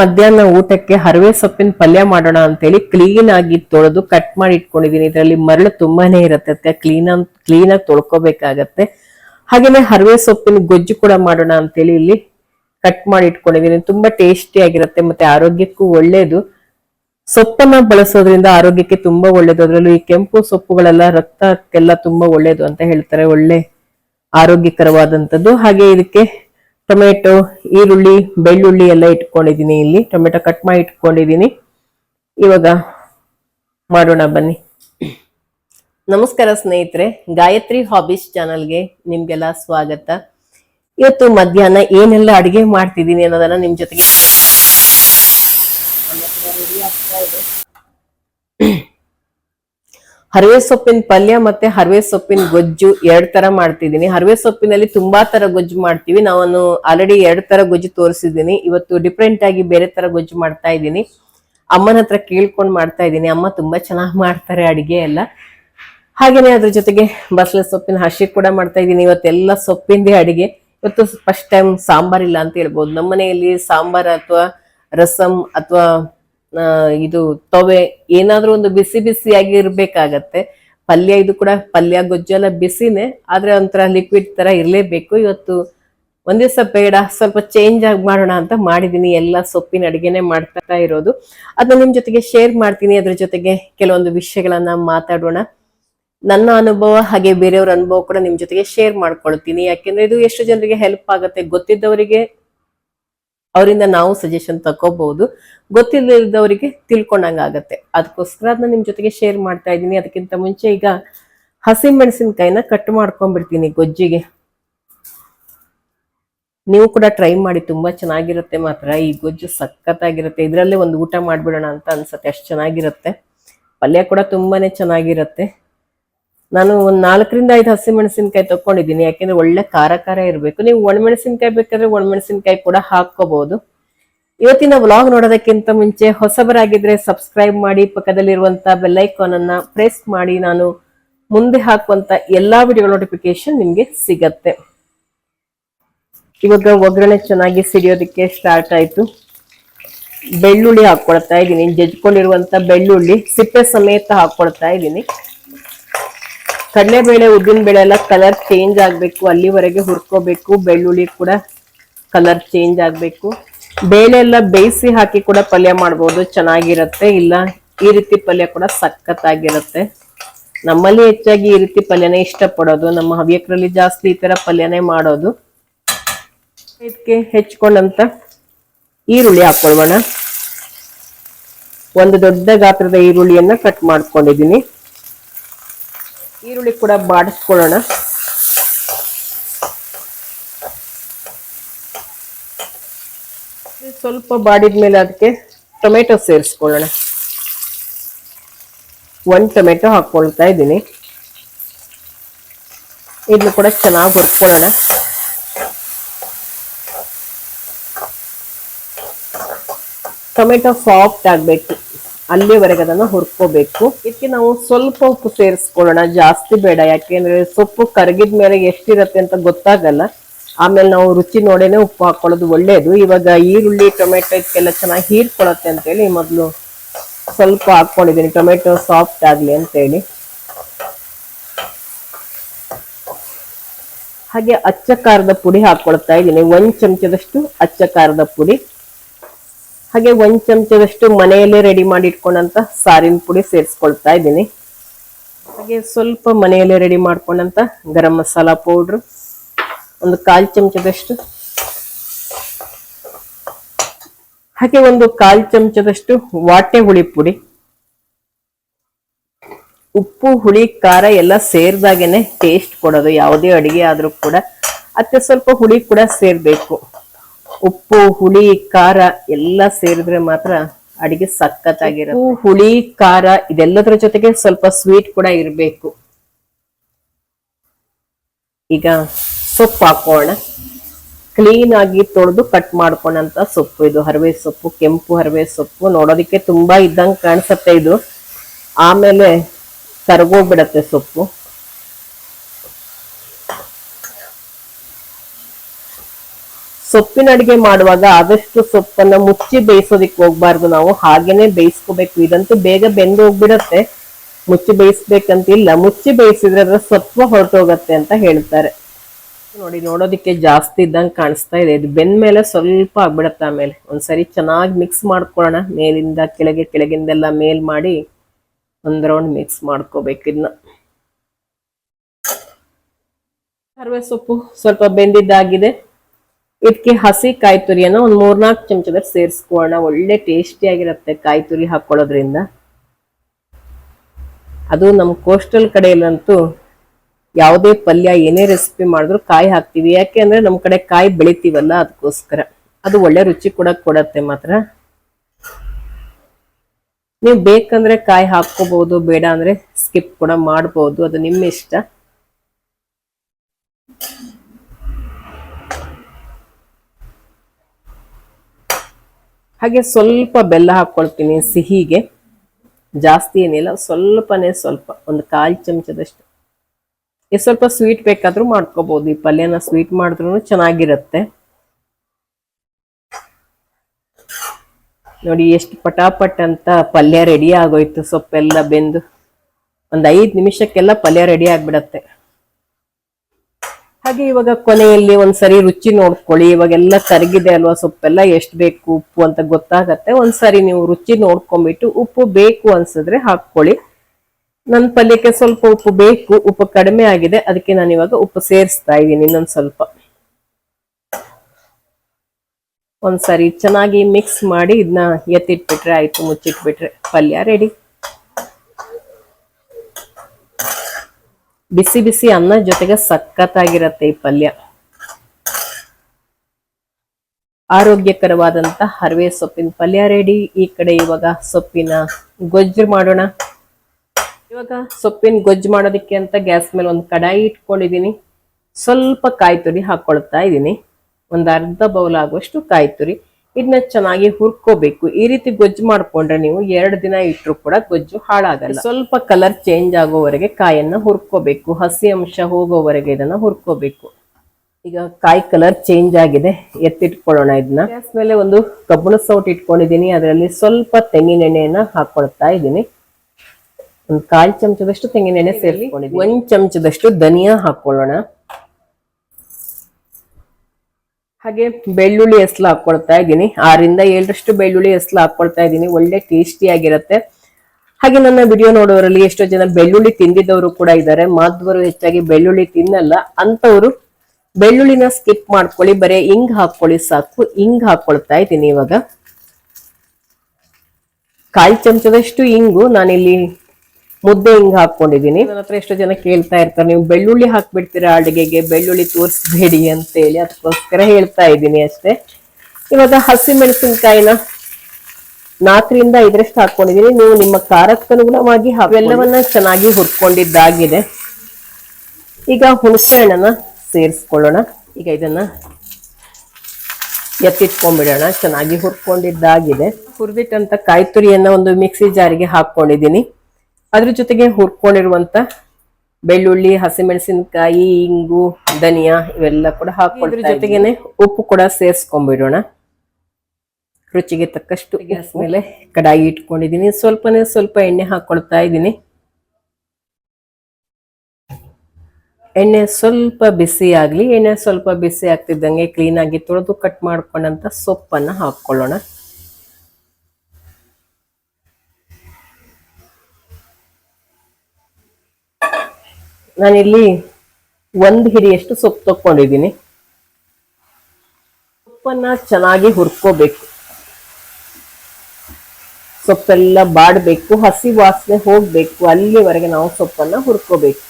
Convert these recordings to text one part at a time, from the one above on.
ಮಧ್ಯಾಹ್ನ ಊಟಕ್ಕೆ ಹರವೆ ಸೊಪ್ಪಿನ ಪಲ್ಯ ಮಾಡೋಣ ಅಂತೇಳಿ ಕ್ಲೀನ್ ಆಗಿ ತೊಳೆದು ಕಟ್ ಮಾಡಿ ಇಟ್ಕೊಂಡಿದೀನಿ. ಇದರಲ್ಲಿ ಮರಳು ತುಂಬಾನೇ ಇರುತ್ತೆ. ಕ್ಲೀನ್ ಕ್ಲೀನ್ ಆಗಿ ತೊಳ್ಕೊಬೇಕಾಗತ್ತೆ. ಹಾಗೇನೆ ಹರವೆ ಸೊಪ್ಪಿನ ಗೊಜ್ಜು ಕೂಡ ಮಾಡೋಣ ಅಂತೇಳಿ ಇಲ್ಲಿ ಕಟ್ ಮಾಡಿ ಇಟ್ಕೊಂಡಿದೀನಿ. ತುಂಬಾ ಟೇಸ್ಟಿ ಆಗಿರುತ್ತೆ ಮತ್ತೆ ಆರೋಗ್ಯಕ್ಕೂ ಒಳ್ಳೇದು. ಸೊಪ್ಪನ್ನ ಬಳಸೋದ್ರಿಂದ ಆರೋಗ್ಯಕ್ಕೆ ತುಂಬಾ ಒಳ್ಳೇದು. ಅದರಲ್ಲೂ ಈ ಕೆಂಪು ಸೊಪ್ಪುಗಳೆಲ್ಲ ರಕ್ತಕ್ಕೆಲ್ಲ ತುಂಬಾ ಒಳ್ಳೇದು ಅಂತ ಹೇಳ್ತಾರೆ. ಒಳ್ಳೆ ಆರೋಗ್ಯಕರವಾದಂಥದ್ದು. ಹಾಗೆ ಇದಕ್ಕೆ ಟೊಮೆಟೊ, ಈರುಳ್ಳಿ, ಬೆಳ್ಳುಳ್ಳಿ ಎಲ್ಲ ಇಟ್ಕೊಂಡಿದ್ದೀನಿ ಇಲ್ಲಿ. ಟೊಮೆಟೊ ಕಟ್ ಮಾಡಿ ಇಟ್ಕೊಂಡಿದ್ದೀನಿ. ಇವಾಗ ಮಾಡೋಣ ಬನ್ನಿ. ನಮಸ್ಕಾರ ಸ್ನೇಹಿತರೆ, ಗಾಯತ್ರಿ ಹಾಬೀಸ್ ಚಾನಲ್ಗೆ ನಿಮಗೆಲ್ಲ ಸ್ವಾಗತ. ಇವತ್ತು ಮಧ್ಯಾಹ್ನ ಏನೆಲ್ಲ ಅಡುಗೆ ಮಾಡ್ತಿದ್ದೀನಿ ಅನ್ನೋದನ್ನ ನಿಮ್ಮ ಜೊತೆಗೆ ಹರವೆ ಸೊಪ್ಪಿನ ಪಲ್ಯ ಮತ್ತೆ ಹರವೆ ಸೊಪ್ಪಿನ ಗೊಜ್ಜು ಎರಡ್ ತರ ಮಾಡ್ತಿದ್ದೀನಿ. ಹರವೆ ಸೊಪ್ಪಿನಲ್ಲಿ ತುಂಬಾ ತರ ಗೊಜ್ಜು ಮಾಡ್ತೀವಿ. ನಾವನ್ನು ಆಲ್ರೆಡಿ ಎರಡ್ ತರ ಗೊಜ್ಜು ತೋರಿಸಿದ್ದೀನಿ. ಇವತ್ತು ಡಿಫ್ರೆಂಟ್ ಆಗಿ ಬೇರೆ ತರ ಗೊಜ್ಜು ಮಾಡ್ತಾ ಇದ್ದೀನಿ. ಅಮ್ಮನ ಹತ್ರ ಕೇಳ್ಕೊಂಡು ಮಾಡ್ತಾ ಇದ್ದೀನಿ. ಅಮ್ಮ ತುಂಬಾ ಚೆನ್ನಾಗಿ ಮಾಡ್ತಾರೆ ಅಡಿಗೆ ಎಲ್ಲ. ಹಾಗೇನೆ ಅದ್ರ ಜೊತೆಗೆ ಬಸಳೆ ಸೊಪ್ಪಿನ ಹಸಿ ಕೂಡ ಮಾಡ್ತಾ ಇದ್ದೀನಿ. ಇವತ್ತೆಲ್ಲ ಸೊಪ್ಪಿಂದೇ ಅಡಿಗೆ. ಇವತ್ತು ಫಸ್ಟ್ ಟೈಮ್ ಸಾಂಬಾರ್ ಇಲ್ಲ ಅಂತ ಹೇಳ್ಬೋದು. ನಮ್ಮ ಮನೆಯಲ್ಲಿ ಸಾಂಬಾರ್ ಅಥವಾ ರಸಂ ಅಥವಾ ಇದು ತೊವೆ ಏನಾದ್ರೂ ಒಂದು ಬಿಸಿ ಬಿಸಿಯಾಗಿ ಇರ್ಬೇಕಾಗತ್ತೆ. ಪಲ್ಯ ಇದು ಕೂಡ ಪಲ್ಯ ಗೊಜ್ಜು ಎಲ್ಲ ಬಿಸಿನೇ, ಆದ್ರೆ ಒಂಥರ ಲಿಕ್ವಿಡ್ ತರ ಇರ್ಲೇಬೇಕು. ಇವತ್ತು ಒಂದ್ ಬೇಡ, ಸ್ವಲ್ಪ ಚೇಂಜ್ ಆಗಿ ಮಾಡೋಣ ಅಂತ ಮಾಡಿದೀನಿ. ಎಲ್ಲ ಸೊಪ್ಪಿನ ಅಡಿಗೆನೆ ಮಾಡ್ತಾ ಇರೋದು. ಅದನ್ನ ನಿಮ್ ಜೊತೆಗೆ ಶೇರ್ ಮಾಡ್ತೀನಿ. ಅದ್ರ ಜೊತೆಗೆ ಕೆಲವೊಂದು ವಿಷಯಗಳನ್ನ ಮಾತಾಡೋಣ. ನನ್ನ ಅನುಭವ ಹಾಗೆ ಬೇರೆಯವ್ರ ಅನುಭವ ಕೂಡ ನಿಮ್ ಜೊತೆಗೆ ಶೇರ್ ಮಾಡ್ಕೊಳ್ತೀನಿ. ಯಾಕೆಂದ್ರೆ ಇದು ಎಷ್ಟು ಜನರಿಗೆ ಹೆಲ್ಪ್ ಆಗುತ್ತೆ. ಗೊತ್ತಿದ್ದವರಿಗೆ ಅವರಿಂದ ನಾವು ಸಜೆಷನ್ ತಕೋಬಹುದು ಗೊತ್ತಿಲ್ಲದವರಿಗೆ ತಿಳ್ಕೊಂಡಂಗ ಆಗತ್ತೆ. ಅದಕ್ಕೋಸ್ಕರ ಅದನ್ನ ನಿಮ್ ಜೊತೆಗೆ ಶೇರ್ ಮಾಡ್ತಾ ಇದ್ದೀನಿ. ಅದಕ್ಕಿಂತ ಮುಂಚೆ ಈಗ ಹಸಿ ಮೆಣಸಿನ್ಕಾಯಿನ ಕಟ್ ಮಾಡ್ಕೊಂಡ್ಬಿಡ್ತೀನಿ ಗೊಜ್ಜಿಗೆ. ನೀವು ಕೂಡ ಟ್ರೈ ಮಾಡಿ ತುಂಬಾ ಚೆನ್ನಾಗಿರುತ್ತೆ ಮಾತ್ರ. ಈ ಗೊಜ್ಜು ಸಖತ್ತಾಗಿರುತ್ತೆ. ಇದರಲ್ಲೇ ಒಂದು ಊಟ ಮಾಡ್ಬಿಡೋಣ ಅಂತ ಅನ್ಸುತ್ತೆ. ಅಷ್ಟು ಚೆನ್ನಾಗಿರುತ್ತೆ. ಪಲ್ಯ ಕೂಡ ತುಂಬಾನೇ ಚೆನ್ನಾಗಿರುತ್ತೆ. ನಾನು ಒಂದ್ ನಾಲ್ಕರಿಂದ ಐದು ಹಸಿ ಮೆಣಸಿನ್ಕಾಯಿ ತಕೊಂಡಿದ್ದೀನಿ ಯಾಕೆಂದ್ರೆ ಒಳ್ಳೆ ಖಾರ ಖಾರ ಇರಬೇಕು. ನೀವು ಒಣಮೆಣಸಿನ್ಕಾಯಿ ಬೇಕಾದ್ರೆ ಒಣಮೆಣಸಿನ್ಕಾಯಿ ಕೂಡ ಹಾಕೋಬಹುದು ಇವತ್ತಿನ ವ್ಲಾಗ್ ನೋಡೋದಕ್ಕಿಂತ ಮುಂಚೆ ಹೊಸಬರಾಗಿದ್ರೆ ಸಬ್ಸ್ಕ್ರೈಬ್ ಮಾಡಿ, ಪಕ್ಕದಲ್ಲಿರುವಂತ ಬೆಲ್ಲೈಕಾನ್ ಅನ್ನ ಪ್ರೆಸ್ ಮಾಡಿ. ನಾನು ಮುಂದೆ ಹಾಕುವಂತ ಎಲ್ಲಾ ವಿಡಿಯೋ ನೋಟಿಫಿಕೇಶನ್ ನಿಮ್ಗೆ ಸಿಗತ್ತೆ. ಇವಾಗ ಒಗ್ಗರಣೆ ಚೆನ್ನಾಗಿ ಸಿಡಿಯೋದಕ್ಕೆ ಸ್ಟಾರ್ಟ್ ಆಯ್ತು. ಬೆಳ್ಳುಳ್ಳಿ ಹಾಕೊಳ್ತಾ ಇದ್ದೀನಿ. ಜಜ್ಕೊಂಡಿರುವಂತ ಬೆಳ್ಳುಳ್ಳಿ ಸಿಪ್ಪೆ ಸಮೇತ ಹಾಕೊಳ್ತಾ ಇದ್ದೀನಿ. ಕಡಲೆಬೇಳೆ ಉದ್ದಿನ ಬೇಳೆ ಎಲ್ಲ ಕಲರ್ ಚೇಂಜ್ ಆಗಬೇಕು. ಅಲ್ಲಿವರೆಗೆ ಹುರ್ಕೋಬೇಕು. ಬೆಳ್ಳುಳ್ಳಿ ಕೂಡ ಕಲರ್ ಚೇಂಜ್ ಆಗಬೇಕು. ಬೇಳೆ ಎಲ್ಲ ಬೇಯಿಸಿ ಹಾಕಿ ಕೂಡ ಪಲ್ಯ ಮಾಡ್ಬೋದು. ಚೆನ್ನಾಗಿರುತ್ತೆ. ಇಲ್ಲ, ಈ ರೀತಿ ಪಲ್ಯ ಕೂಡ ಸಖತ್ತಾಗಿರುತ್ತೆ. ನಮ್ಮಲ್ಲಿ ಹೆಚ್ಚಾಗಿ ಈ ರೀತಿ ಪಲ್ಯನೇ ಇಷ್ಟಪಡೋದು. ನಮ್ಮ ಹವ್ಯಕರಲ್ಲಿ ಜಾಸ್ತಿ ಈ ಥರ ಪಲ್ಯನೇ ಮಾಡೋದು. ಇದಕ್ಕೆ ಹೆಚ್ಕೊಂಡಂತ ಈರುಳ್ಳಿ ಹಾಕೊಳ್ಳೋಣ ಒಂದು ದೊಡ್ಡ ಗಾತ್ರದ ಈರುಳ್ಳಿಯನ್ನು ಕಟ್ ಮಾಡ್ಕೊಂಡಿದ್ದೀನಿ. ಈರುಳ್ಳಿ ಕೂಡ ಬಾಡಿಸ್ಕೊಳ್ಳೋಣ. ಸ್ವಲ್ಪ ಬಾಡಿದ ಮೇಲೆ ಅದಕ್ಕೆ ಟೊಮೆಟೊ ಸೇರಿಸ್ಕೊಳ್ಳೋಣ. ಒಂದು ಟೊಮೆಟೊ ಹಾಕ್ಕೊಳ್ತಾ ಇದ್ದೀನಿ. ಇದನ್ನು ಕೂಡ ಚೆನ್ನಾಗಿ ಹುರ್ಕೊಳ್ಳೋಣ. ಟೊಮೆಟೊ ಸಾಫ್ಟ್ ಆಗಬೇಕು. ಅಲ್ಲಿವರೆಗೆ ಅದನ್ನು ಹುರ್ಕೋಬೇಕು. ಇದಕ್ಕೆ ನಾವು ಸ್ವಲ್ಪ ಉಪ್ಪು ಸೇರಿಸ್ಕೊಳ್ಳೋಣ. ಜಾಸ್ತಿ ಬೇಡ. ಯಾಕೆಂದ್ರೆ ಸೊಪ್ಪು ಕರಗಿದ ಮೇಲೆ ಎಷ್ಟಿರತ್ತೆ ಅಂತ ಗೊತ್ತಾಗಲ್ಲ. ಆಮೇಲೆ ನಾವು ರುಚಿ ನೋಡೇನೆ ಉಪ್ಪು ಹಾಕೊಳ್ಳೋದು ಒಳ್ಳೆಯದು ಇವಾಗ ಈರುಳ್ಳಿ, ಟೊಮೆಟೊ ಇದಕ್ಕೆಲ್ಲ ಚೆನ್ನಾಗಿ ಹೀರ್ಕೊಳತ್ತೆ ಅಂತೇಳಿ ಮೊದಲು ಸ್ವಲ್ಪ ಹಾಕೊಂಡಿದ್ದೀನಿ ಟೊಮೆಟೊ ಸಾಫ್ಟ್ ಆಗಲಿ ಅಂತೇಳಿ. ಹಾಗೆ ಅಚ್ಚ ಖಾರದ ಪುಡಿ ಹಾಕ್ಕೊಳ್ತಾ ಇದ್ದೀನಿ. ಒಂದು ಚಮಚದಷ್ಟು ಅಚ್ಚ ಖಾರದ ಪುಡಿ. ಹಾಗೆ ಒಂದ್ ಚಮಚದಷ್ಟು ಮನೆಯಲ್ಲೇ ರೆಡಿ ಮಾಡಿ ಇಟ್ಕೊಂಡಂತ ಸಾರಿನ ಪುಡಿ ಸೇರಿಸ್ಕೊಳ್ತಾ ಇದ್ದೀನಿ. ಹಾಗೆ ಸ್ವಲ್ಪ ಮನೆಯಲ್ಲೇ ರೆಡಿ ಮಾಡ್ಕೊಂಡಂತ ಗರಂ ಮಸಾಲಾ ಪೌಡ್ರ್ ಒಂದು ಕಾಲ್ ಚಮಚದಷ್ಟು. ಹಾಗೆ ಒಂದು ಕಾಲ್ ಚಮಚದಷ್ಟು ವಾಟೆ ಹುಳಿ ಪುಡಿ. ಉಪ್ಪು, ಹುಳಿ, ಖಾರ ಎಲ್ಲ ಸೇರಿದಾಗೇನೆ ಟೇಸ್ಟ್ ಕೊಡೋದು. ಯಾವುದೇ ಅಡಿಗೆ ಆದ್ರೂ ಕೂಡ. ಅದಕ್ಕೆ ಸ್ವಲ್ಪ ಹುಳಿ ಕೂಡ ಸೇರ್ಬೇಕು. ಉಪ್ಪು, ಹುಳಿ, ಖಾರ ಎಲ್ಲ ಸೇರಿದ್ರೆ ಮಾತ್ರ ಅಡಿಗೆ ಸಖತ್ತಾಗಿರುತ್ತೆ. ಉಪ್ಪು, ಹುಳಿ, ಖಾರ ಇದೆಲ್ಲದರ ಜೊತೆಗೆ ಸ್ವಲ್ಪ ಸ್ವೀಟ್ ಕೂಡ ಇರಬೇಕು. ಈಗ ಸೊಪ್ಪು ಹಾಕೋಣ. ಕ್ಲೀನ್ ಆಗಿ ತೊಳೆದು ಕಟ್ ಮಾಡ್ಕೊಂಡಂತ ಸೊಪ್ಪು ಇದು, ಹರವೆ ಸೊಪ್ಪು, ಕೆಂಪು ಹರವೆ ಸೊಪ್ಪು. ನೋಡೋದಕ್ಕೆ ತುಂಬಾ ಇದ್ದಂಗೆ ಕಾಣಿಸುತ್ತೆ ಇದು. ಆಮೇಲೆ ಕರ್ಗೋಗ್ಬಿಡತ್ತೆ ಸೊಪ್ಪು. ಸೊಪ್ಪಿನ ಅಡಿಗೆ ಮಾಡುವಾಗ ಆದಷ್ಟು ಸೊಪ್ಪನ್ನ ಮುಚ್ಚಿ ಬೇಯಿಸೋದಿಕ್ ಹೋಗ್ಬಾರ್ದು. ನಾವು ಹಾಗೇನೆ ಬೇಯಿಸ್ಕೋಬೇಕು. ಇದಂತೂ ಬೇಗ ಬೆಂದು ಹೋಗ್ಬಿಡತ್ತೆ. ಮುಚ್ಚಿ ಬೇಯಿಸ್ಬೇಕಂತಿಲ್ಲ. ಮುಚ್ಚಿ ಬೇಯಿಸಿದ್ರೆ ಅದರ ಸತ್ವ ಹೊರಟೋಗತ್ತೆ ಅಂತ ಹೇಳ್ತಾರೆ. ನೋಡಿ, ನೋಡೋದಿಕ್ಕೆ ಜಾಸ್ತಿ ಇದ್ದಂಗೆ ಕಾಣಿಸ್ತಾ ಇದೆ. ಇದು ಬೆಂದ ಮೇಲೆ ಸ್ವಲ್ಪ ಆಗ್ಬಿಡತ್ತೆ ಆಮೇಲೆ. ಒಂದ್ಸರಿ ಚೆನ್ನಾಗಿ ಮಿಕ್ಸ್ ಮಾಡ್ಕೊಳ್ಳೋಣ. ಮೇಲಿಂದ ಕೆಳಗೆ, ಕೆಳಗಿಂದೆಲ್ಲ ಮೇಲ್ ಮಾಡಿ ಒಂದ್ ರೌಂಡ್ ಮಿಕ್ಸ್ ಮಾಡ್ಕೋಬೇಕು ಇದನ್ನ ಕರ್ವೆ ಸೊಪ್ಪು ಸ್ವಲ್ಪ ಬೆಂದಿದ್ದಾಗಿದೆ. ಇದಕ್ಕೆ ಹಸಿ ಕಾಯಿ ತುರಿಯನ್ನ ಒಂದು ಮೂರ್ನಾಲ್ಕು ಚಮಚದಷ್ಟು ಸೇರಿಸ್ಕೊಳ್ಳೋಣ ಒಳ್ಳೆ ಟೇಸ್ಟಿ ಆಗಿರುತ್ತೆ ಕಾಯಿ ತುರಿ ಹಾಕ್ಕೊಳ್ಳೋದ್ರಿಂದ ಅದು ನಮ್ಮ ಕೋಸ್ಟಲ್ ಕಡೆಯಲ್ಲಂತೂ ಯಾವುದೇ ಪಲ್ಯ, ಏನೇ ರೆಸಿಪಿ ಮಾಡಿದ್ರು ಕಾಯಿ ಹಾಕ್ತೀವಿ. ಯಾಕೆ ಅಂದರೆ ನಮ್ಮ ಕಡೆ ಕಾಯಿ ಬೆಳಿತೀವಲ್ಲ ಅದಕ್ಕೋಸ್ಕರ ಅದು ಒಳ್ಳೆ ರುಚಿ ಕೂಡ ಕೊಡತ್ತೆ ಮಾತ್ರ. ನೀವು ಬೇಕಂದ್ರೆ ಕಾಯಿ ಹಾಕೋಬಹುದು ಬೇಡ ಅಂದ್ರೆ ಸ್ಕಿಪ್ ಕೂಡ ಮಾಡಬಹುದು ಅದು ನಿಮ್ಮ ಇಷ್ಟ. ಹಾಗೆ ಸ್ವಲ್ಪ ಬೆಲ್ಲ ಹಾಕ್ಕೊಳ್ತೀನಿ ಸಿಹಿಗೆ. ಜಾಸ್ತಿ ಏನಿಲ್ಲ, ಸ್ವಲ್ಪನೇ ಸ್ವಲ್ಪ, ಒಂದು ಕಾಲು ಚಮಚದಷ್ಟು. ಈ ಸ್ವಲ್ಪ ಸ್ವೀಟ್ ಬೇಕಾದರೂ ಮಾಡ್ಕೋಬೋದು, ಈ ಪಲ್ಯನ ಸ್ವೀಟ್ ಮಾಡಿದ್ರು ಚೆನ್ನಾಗಿರುತ್ತೆ. ನೋಡಿ ಎಷ್ಟು ಪಟಾಪಟ್ ಅಂತ ಪಲ್ಯ ರೆಡಿ ಆಗೋಯ್ತು, ಸೊಪ್ಪೆಲ್ಲ ಬೆಂದು. ಒಂದು ಐದು ನಿಮಿಷಕ್ಕೆಲ್ಲ ಪಲ್ಯ ರೆಡಿ ಆಗ್ಬಿಡತ್ತೆ. ಹಾಗೆ ಇವಾಗ ಕೊನೆಯಲ್ಲಿ ಒಂದ್ಸರಿ ರುಚಿ ನೋಡ್ಕೊಳ್ಳಿ. ಇವಾಗೆಲ್ಲ ಕರಗಿದೆ ಅಲ್ವಾ? ಸೊಪ್ಪೆಲ್ಲ ಎಷ್ಟು ಬೇಕು? ಉಪ್ಪು ಅಂತ ಗೊತ್ತಾಗತ್ತೆ. ಒಂದ್ಸರಿ ನೀವು ರುಚಿ ನೋಡ್ಕೊಂಡ್ಬಿಟ್ಟು ಉಪ್ಪು ಬೇಕು ಅನ್ಸಿದ್ರೆ ಹಾಕ್ಕೊಳ್ಳಿ. ನನ್ನ ಪಲ್ಯಕ್ಕೆ ಸ್ವಲ್ಪ ಉಪ್ಪು ಬೇಕು. ಉಪ್ಪು ಕಡಿಮೆ ಆಗಿದೆ. ಅದಕ್ಕೆ ನಾನು ಇವಾಗ ಉಪ್ಪು ಸೇರಿಸ್ತಾ ಇದ್ದೀನಿ ಇನ್ನೊಂದು ಸ್ವಲ್ಪ. ಒಂದ್ಸರಿ ಚೆನ್ನಾಗಿ ಮಿಕ್ಸ್ ಮಾಡಿ ಇದನ್ನ ಎತ್ತಿಟ್ಬಿಟ್ರೆ, ಆಯ್ತು ಮುಚ್ಚಿಟ್ಬಿಟ್ರೆ ಪಲ್ಯ ರೆಡಿ ಬಿಸಿ ಬಿಸಿ ಅನ್ನ ಜೊತೆಗೆ ಸಖತ್ತಾಗಿರತ್ತೆ ಈ ಪಲ್ಯ. ಆರೋಗ್ಯಕರವಾದಂತ ಹರವೆ ಸೊಪ್ಪಿನ ಪಲ್ಯ ರೆಡಿ ಈ ಕಡೆ ಇವಾಗ ಸೊಪ್ಪಿನ ಗೊಜ್ಜು ಮಾಡೋಣ. ಇವಾಗ ಸೊಪ್ಪಿನ ಗೊಜ್ಜು ಮಾಡೋದಕ್ಕೆ ಅಂತ ಗ್ಯಾಸ್ ಮೇಲೆ ಒಂದು ಕಡಾಯಿ ಇಟ್ಕೊಂಡಿದೀನಿ ಸ್ವಲ್ಪ ಕಾಯಿ ತುರಿ ಹಾಕೊಳ್ತಾ ಇದ್ದೀನಿ. ಒಂದು ಅರ್ಧ ಬೌಲ್ ಆಗುವಷ್ಟು ಕಾಯಿ ತುರಿ. ಇದನ್ನ ಚೆನ್ನಾಗಿ ಹುರ್ಕೋಬೇಕು. ಈ ರೀತಿ ಗೊಜ್ಜು ಮಾಡ್ಕೊಂಡ್ರೆ ನೀವು ಎರಡು ದಿನ ಇಟ್ಟರು ಕೂಡ ಗೊಜ್ಜು ಹಾಳಾಗಲ್ಲ. ಸ್ವಲ್ಪ ಕಲರ್ ಚೇಂಜ್ ಆಗೋವರೆಗೆ ಕಾಯನ್ನ ಹುರ್ಕೋಬೇಕು. ಹಸಿ ಅಂಶ ಹೋಗೋವರೆಗೆ ಇದನ್ನ ಹುರ್ಕೋಬೇಕು. ಈಗ ಕಾಯಿ ಕಲರ್ ಚೇಂಜ್ ಆಗಿದೆ. ಎತ್ತಿಟ್ಕೊಳ್ಳೋಣ ಇದನ್ನ ಗ್ಯಾಸ್ ಮೇಲೆ ಒಂದು ಕಬ್ಬಣ ಸೌಟ್ ಇಟ್ಕೊಂಡಿದ್ದೀನಿ. ಅದರಲ್ಲಿ ಸ್ವಲ್ಪ ತೆಂಗಿನೆಣ್ಣೆಯನ್ನ ಹಾಕೊಳ್ತಾ ಇದ್ದೀನಿ. ಒಂದು ಕಾಲು ಚಮಚದಷ್ಟು ತೆಂಗಿನೆಣ್ಣೆ ಸೇರಿಸ್ಕೊಂಡಿದ್ದೀನಿ. ಒಂದು ಚಮಚದಷ್ಟು ಧನಿಯಾ ಹಾಕೊಳ್ಳೋಣ. ಹಾಗೆ ಬೆಳ್ಳುಳ್ಳಿ ಎಸ್ಲು ಹಾಕ್ಕೊಳ್ತಾ ಇದ್ದೀನಿ. ಆರಿಂದ ಏಳರಷ್ಟು ಬೆಳ್ಳುಳ್ಳಿ ಎಸ್ಲು ಹಾಕೊಳ್ತಾ ಇದ್ದೀನಿ. ಒಳ್ಳೆ ಟೇಸ್ಟಿ ಆಗಿರುತ್ತೆ. ಹಾಗೆ ನನ್ನ ವಿಡಿಯೋ ನೋಡೋರಲ್ಲಿ ಎಷ್ಟೋ ಜನ ಬೆಳ್ಳುಳ್ಳಿ ತಿಂದಿದ್ದವರು ಕೂಡ ಇದ್ದಾರೆ. ಮಾಧ್ವರು ಹೆಚ್ಚಾಗಿ ಬೆಳ್ಳುಳ್ಳಿ ತಿನ್ನಲ್ಲ. ಅಂತವರು ಬೆಳ್ಳುಳ್ಳಿನ ಸ್ಕಿಪ್ ಮಾಡ್ಕೊಳ್ಳಿ. ಬರೀ ಹಿಂಗ್ ಹಾಕೊಳ್ಳಿ ಸಾಕು. ಹಿಂಗ್ ಹಾಕೊಳ್ತಾ ಇದ್ದೀನಿ ಇವಾಗ. ಕಾಲ್ ಚಮಚದಷ್ಟು ಇಂಗು ನಾನಿಲ್ಲಿ ಮುದ್ದೆ ಹಿಂಗ್ ಹಾಕೊಂಡಿದೀನಿ ನನ್ನ ಹತ್ರ ಎಷ್ಟೋ ಜನ ಕೇಳ್ತಾ ಇರ್ತಾರೆ, ನೀವು ಬೆಳ್ಳುಳ್ಳಿ ಹಾಕ್ಬಿಡ್ತೀರಾ ಅಡುಗೆಗೆ? ಬೆಳ್ಳುಳ್ಳಿ ತೋರಿಸ್ಬೇಡಿ ಅಂತ ಹೇಳಿ ಅದಕ್ಕೋಸ್ಕರ ಹೇಳ್ತಾ ಇದ್ದೀನಿ ಅಷ್ಟೇ. ಇವಾಗ ಹಸಿ ಮೆಣಸಿನ್ಕಾಯಿನ ನಾಲ್ಕರಿಂದ ಐದರಷ್ಟು ಹಾಕೊಂಡಿದೀನಿ ನೀವು ನಿಮ್ಮ ಖಾರಕ್ಕನುಗುಣವಾಗಿ ಅವೆಲ್ಲವನ್ನ ಚೆನ್ನಾಗಿ ಹುರ್ಕೊಂಡಿದ್ದಾಗಿದೆ. ಈಗ ಹುಣಸೆ ಹಣ್ಣನ್ನ ಸೇರಿಸ್ಕೊಳ್ಳೋಣ. ಈಗ ಇದನ್ನ ಎತ್ತಿಟ್ಕೊಂಡ್ಬಿಡೋಣ. ಚೆನ್ನಾಗಿ ಹುರ್ಕೊಂಡಿದ್ದಾಗಿದೆ. ಹುರಿದಿಟ್ಟಂತ ಕಾಯಿ ತುರಿಯನ್ನ ಒಂದು ಮಿಕ್ಸಿ ಜಾರಿಗೆ ಹಾಕೊಂಡಿದ್ದೀನಿ ಅದ್ರ ಜೊತೆಗೆ ಹುರ್ಕೊಂಡಿರುವಂತ ಬೆಳ್ಳುಳ್ಳಿ ಹಸಿಮೆಣಸಿನಕಾಯಿ ಇಂಗು ಧನಿಯಾ ಇವೆಲ್ಲ ಕೂಡ ಹಾಕೊಂಡ್ರ ಜೊತೆಗೇನೆ ಉಪ್ಪು ಕೂಡ ಸೇರಿಸ್ಕೊಂಡ್ಬಿಡೋಣ ರುಚಿಗೆ ತಕ್ಕಷ್ಟು ಗ್ಯಾಸ್ ಮೇಲೆ ಕಡಾಯಿ ಇಟ್ಕೊಂಡಿದ್ದೀನಿ. ಸ್ವಲ್ಪನೇ ಸ್ವಲ್ಪ ಎಣ್ಣೆ ಹಾಕೊಳ್ತಾ ಇದ್ದೀನಿ. ಎಣ್ಣೆ ಸ್ವಲ್ಪ ಬಿಸಿ ಆಗ್ಲಿ ಎಣ್ಣೆ ಸ್ವಲ್ಪ ಬಿಸಿ ಆಗ್ತಿದ್ದಂಗೆ ಕ್ಲೀನ್ ಆಗಿ ತೊಳೆದು ಕಟ್ ಮಾಡ್ಕೊಂಡಂತ ಸೊಪ್ಪನ್ನ ಹಾಕೊಳ್ಳೋಣ ನಾನಿಲ್ಲಿ ಒಂದು ಹಿಡಿಯಷ್ಟು ಸೊಪ್ಪು ತಕ್ಕೊಂಡಿದ್ದೀನಿ. ಸೊಪ್ಪನ್ನು ಚೆನ್ನಾಗಿ ಹುರ್ಕೋಬೇಕು. ಸೊಪ್ಪೆಲ್ಲ ಬಾಡಬೇಕು, ಹಸಿ ವಾಸನೆ ಹೋಗಬೇಕು, ಅಲ್ಲಿವರೆಗೆ ನಾವು ಸೊಪ್ಪನ್ನು ಹುರ್ಕೋಬೇಕು.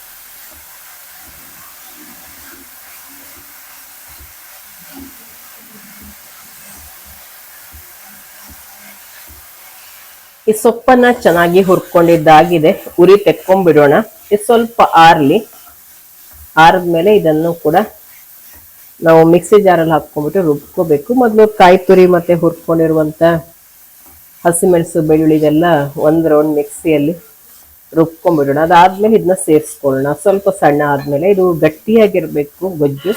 ಈ ಸೊಪ್ಪನ್ನ ಚೆನ್ನಾಗಿ ಹುರ್ಕೊಂಡಿದ್ದಾಗಿದೆ. ಉರಿ ತೆಕ್ಕೊಂಡ್ಬಿಡೋಣ. ಇದು ಸ್ವಲ್ಪ ಆರ್ಲಿ. ಆರಿದ್ಮೇಲೆ ಇದನ್ನು ಕೂಡ ನಾವು ಮಿಕ್ಸಿ ಜಾರಲ್ಲಿ ಹಾಕ್ಕೊಂಡ್ಬಿಟ್ಟು ರುಬ್ಕೋಬೇಕು. ಮೊದಲು ಕಾಯಿ ತುರಿ ಮತ್ತೆ ಹುರ್ಕೊಂಡಿರುವಂತ ಹಸಿಮೆಣಸು, ಬೆಳ್ಳುಳ್ಳಿ ಇದೆಲ್ಲ ಒಂದು ರೌಂಡ್ ಮಿಕ್ಸಿಯಲ್ಲಿ ರುಬ್ಕೊಂಡ್ಬಿಡೋಣ. ಅದಾದ್ಮೇಲೆ ಇದನ್ನ ಸೇರಿಸ್ಕೊಳ್ಳೋಣ. ಸ್ವಲ್ಪ ಸಣ್ಣ ಆದ್ಮೇಲೆ. ಇದು ಗಟ್ಟಿಯಾಗಿರ್ಬೇಕು ಗೊಜ್ಜು.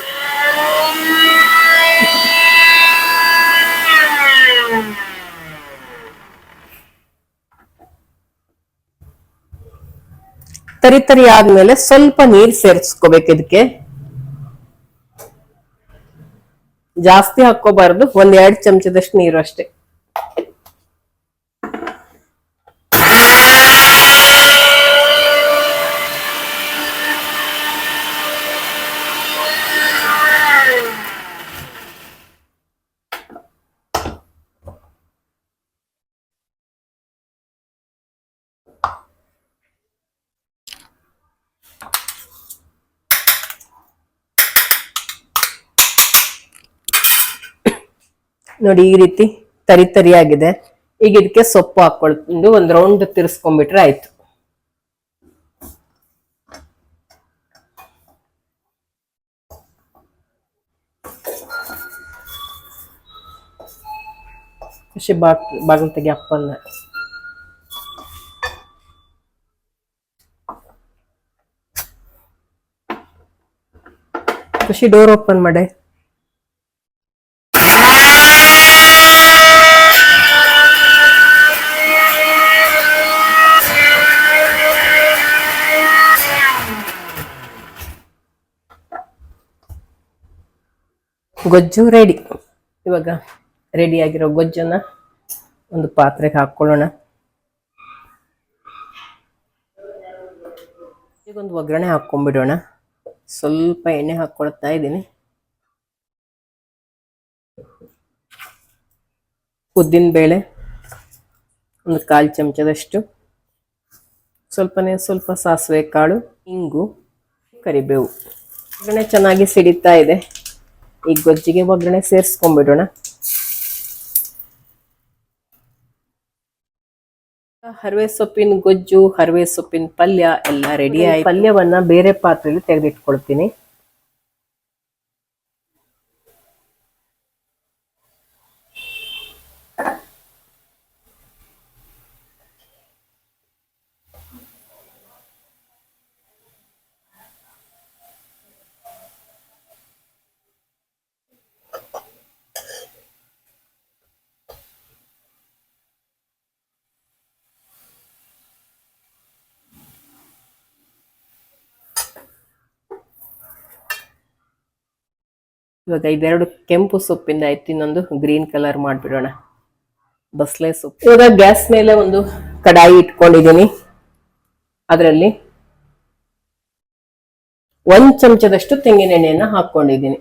ತರಿ ತರಿ ಆದ್ಮೇಲೆ ಸ್ವಲ್ಪ ನೀರ್ ಸೇರಿಸ್ಕೋಬೇಕು ಇದಕ್ಕೆ ಜಾಸ್ತಿ ಹಾಕೋಬಾರ್ದು ಒಂದ್ ಎರಡ್ ಚಮಚದಷ್ಟು ನೀರು ಅಷ್ಟೇ. ನೋಡಿ ಈ ರೀತಿ ತರಿ ತರಿ ಆಗಿದೆ ಈಗ ಇದಕ್ಕೆ ಸೊಪ್ಪು ಹಾಕೊಂಡು ಒಂದ್ ರೌಂಡ್ ತಿರ್ಸ್ಕೊಂಡ್ಬಿಟ್ರೆ ಆಯ್ತು. ಖುಷಿ ಬಾಗ್, ಬಾಗಿಲು ತೆಗಿ ಅಪ್ಪನ್ನ. ಖುಷಿ ಡೋರ್ ಓಪನ್ ಮಾಡೆ. ಗೊಜ್ಜು ರೆಡಿ ಇವಾಗ ರೆಡಿ ಆಗಿರೋ ಗೊಜ್ಜನ್ನ ಒಂದು ಪಾತ್ರೆಗೆ ಹಾಕೊಳ್ಳೋಣ ಈಗ ಒಂದು ಒಗ್ಗರಣೆ ಹಾಕೊಂಡ್ಬಿಡೋಣ ಸ್ವಲ್ಪ ಎಣ್ಣೆ ಹಾಕೊಳ್ತಾ ಇದ್ದೀನಿ. ಉದ್ದಿನ ಬೇಳೆ ಒಂದು ಕಾಲು ಚಮಚದಷ್ಟು. ಸ್ವಲ್ಪನೇ ಸ್ವಲ್ಪ ಸಾಸಿವೆ ಕಾಳು, ಇಂಗು, ಕರಿಬೇವು. ಒಗ್ಗರಣೆ ಚೆನ್ನಾಗಿ ಸಿಡಿತಾ ಇದೆ. ಈ ಗೊಜ್ಜಿಗೆ ಒಗ್ಗರಣೆ ಸೇರಿಸ್ಕೊಂಡ್ಬಿಡೋಣ. ಹರವೆ ಸೊಪ್ಪಿನ ಗೊಜ್ಜು ಹರವೆ ಸೊಪ್ಪಿನ ಪಲ್ಯ ಎಲ್ಲ ರೆಡಿ ಆಯ್ತು. ಪಲ್ಯವನ್ನ ಬೇರೆ ಪಾತ್ರೆಯಲ್ಲಿ ತೆಗೆದಿಟ್ಕೊಳ್ತೀನಿ. ಇವಾಗ ಇದೆರಡು ಕೆಂಪು ಸೊಪ್ಪಿಂದ ಆಯ್ತು, ಇನ್ನೊಂದು ಗ್ರೀನ್ ಕಲರ್ ಮಾಡಿಬಿಡೋಣ. ಬಸ್ಲೆ ಸೊಪ್ಪು. ಇವಾಗ ಗ್ಯಾಸ್ ಮೇಲೆ ಒಂದು ಕಡಾಯಿ ಇಟ್ಕೊಂಡಿದ್ದೀನಿ. ಅದರಲ್ಲಿ ಒಂದ್ ಚಮಚದಷ್ಟು ತೆಂಗಿನ ಎಣ್ಣೆಯನ್ನ ಹಾಕೊಂಡಿದ್ದೀನಿ.